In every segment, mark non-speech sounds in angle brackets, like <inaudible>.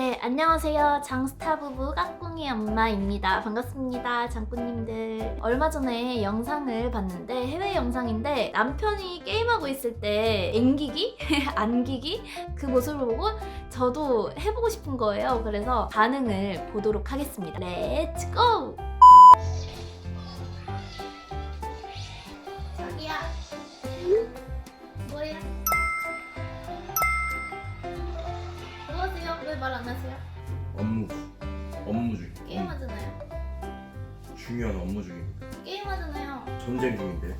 안녕하세요. 장스타 부부 까꿍이 엄마입니다. 반갑습니다. 장꾸님들. 얼마 전에 영상을 봤는데 해외 영상인데 남편이 게임하고 있을 때 앵기기? <laughs> 안기기? 그 모습을 보고 저도 해보고 싶은 거예요. 그래서 반응을 보도록 하겠습니다. 렛츠 고! 자기야. 뭐해? 뭐하 왜 말 안 하세요? 업무 업무 중 게임하잖아요. 중요한 업무 중입니다. 게임하잖아요. 전쟁 중인데.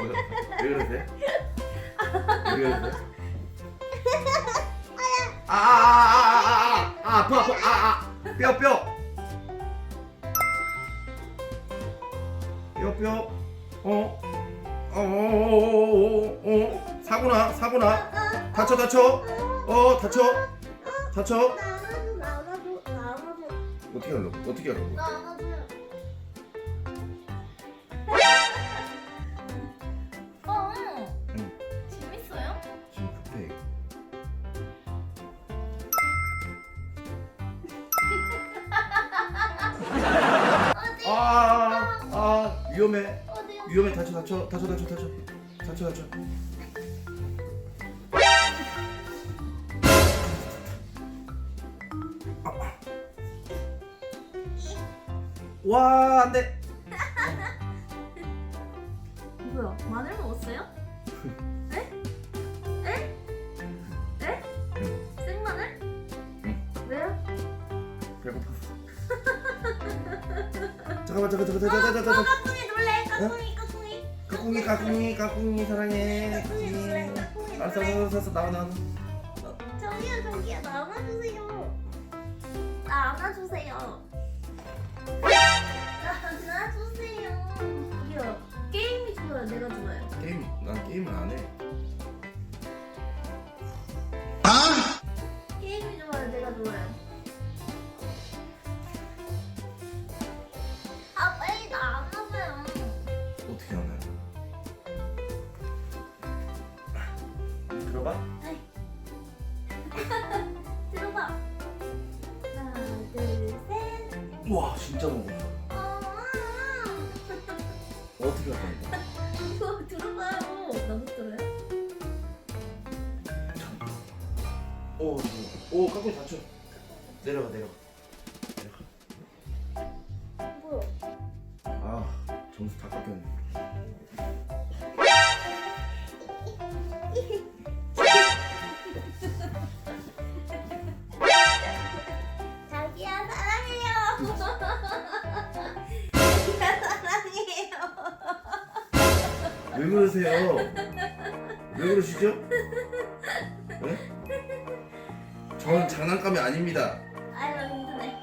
뭐야? 왜 그러세요? 왜 그러세요? 아아아아아아 아, 아파 아파 아아뼈뼈 뼈뼈 어? 어어어어어 사고나 사고나 다쳐 다쳐 어 다쳐 다쳐 나는 나가도 나가도 어떻게 하려고 어떻게 하려고 나가도 어. 응. 재밌어요? 지금 급해 어디? <laughs> 아, 아 위험해? 위험해 다쳐 다쳐 다쳐 다쳐 다쳐 다쳐 다쳐 와 안돼 뭐야? 마늘 먹었어요? 에? 에? 에? 생마늘? 응. 왜요? 배고파 <laughs> 잠깐만 잠깐 잠깐 잠깐 잠깐 잠깐 까꿍이 놀래 까꿍이 까꿍이 까꿍이 까꿍이 까꿍이 사랑해. 까꿍이 놀래 까꿍이 알았어 놀래. 알았어 알았어 나와 나와. 저기요 저기요 나 안아주세요. 나 안아주세요. 나 안아주세요. 저기요. 게임이 좋아요? 내가 좋아요? 게임 난 게임을 안해 들어봐 <laughs> 들어봐. 하나, 둘, 셋. 와 진짜 먹어 어, 어떻게 할 건데? 이거 들어봐요. 너무 들어요? 오, 오, 깎고 다쳐. 내려가, 내려가. 내려가. 뭐야 아, 점수 다 깎였네. <laughs> 왜 그러세요? 왜 그러시죠? 네? 저는 장난감이 아닙니다. 아유, 괜찮아요.